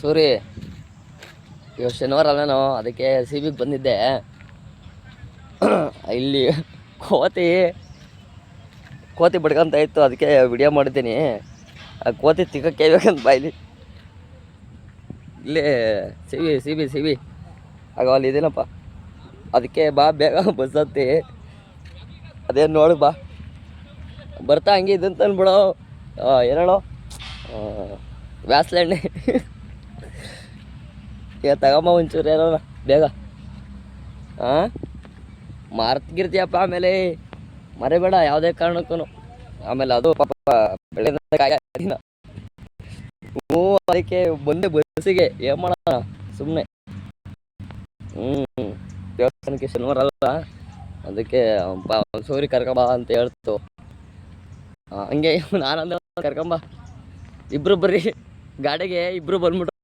ಸೂರಿ ಇವತ್ತು ಶನಿವಾರ ನಾನು, ಅದಕ್ಕೆ ಸಿ ಬಿಗೆ ಬಂದಿದ್ದೆ. ಇಲ್ಲಿ ಕೋತಿ ಕೋತಿ ಬಡ್ಕೊಂತ ಇತ್ತು, ಅದಕ್ಕೆ ವಿಡಿಯೋ ಮಾಡಿದ್ದೀನಿ. ಆ ಕೋತಿ ತಿಕ್ಕಕ್ಕೆ ಬೇಕಂತ ಬಾಯ್ಲಿ. ಇಲ್ಲೇ ಬಿ ಸಿಬಿ ಸಿಬಿ ಆಗ ಅಲ್ಲಿ ಇದೇನಪ್ಪ? ಅದಕ್ಕೆ ಬಾ, ಬೇಗ ಬಸ್ ಹತ್ತಿ ಅದೇನು ನೋಡು ಬಾ. ಬರ್ತಾ ಹಂಗೆ ಇದಂತ ಅನ್ಬಿಡೋ ಏನೇಳೋ ವ್ಯಾಸ್ಲೆಣ್ಣೆ. ಈಗ ತಗೊಂಬ ಒಂಚೂರು ಏನೋ ಬೇಗ. ಹಾಂ ಮಾರ್ತಿರ್ತೀಯಪ್ಪ ಆಮೇಲೆ ಮರಿಬೇಡ, ಯಾವುದೇ ಕಾರಣಕ್ಕೂ ಆಮೇಲೆ ಅದು ಪಾಪ ಬೆಳೆದ ಹ್ಞೂ, ಅದಕ್ಕೆ ಬಂದೆ ಬಸ್ಸಿಗೆ. ಏನು ಮಾಡೋಣ? ಸುಮ್ಮನೆ ಹ್ಞೂ ದೇವಸ್ಥಾನಕ್ಕೆ ಶನಿವಾರ ಅಲ್ಲ. ಅದಕ್ಕೆ ಸೂರಿ ಕರ್ಕೊಂಬ ಅಂತ ಹೇಳ್ತು. ಹಂಗೆ ನಾನಂದ ಕರ್ಕೊಂಬ. ಇಬ್ರು ಬರ್ರಿ. ಗಾಡಿಗೆ ಇಬ್ರು ಬಂದ್ಬಿಟ್ಟು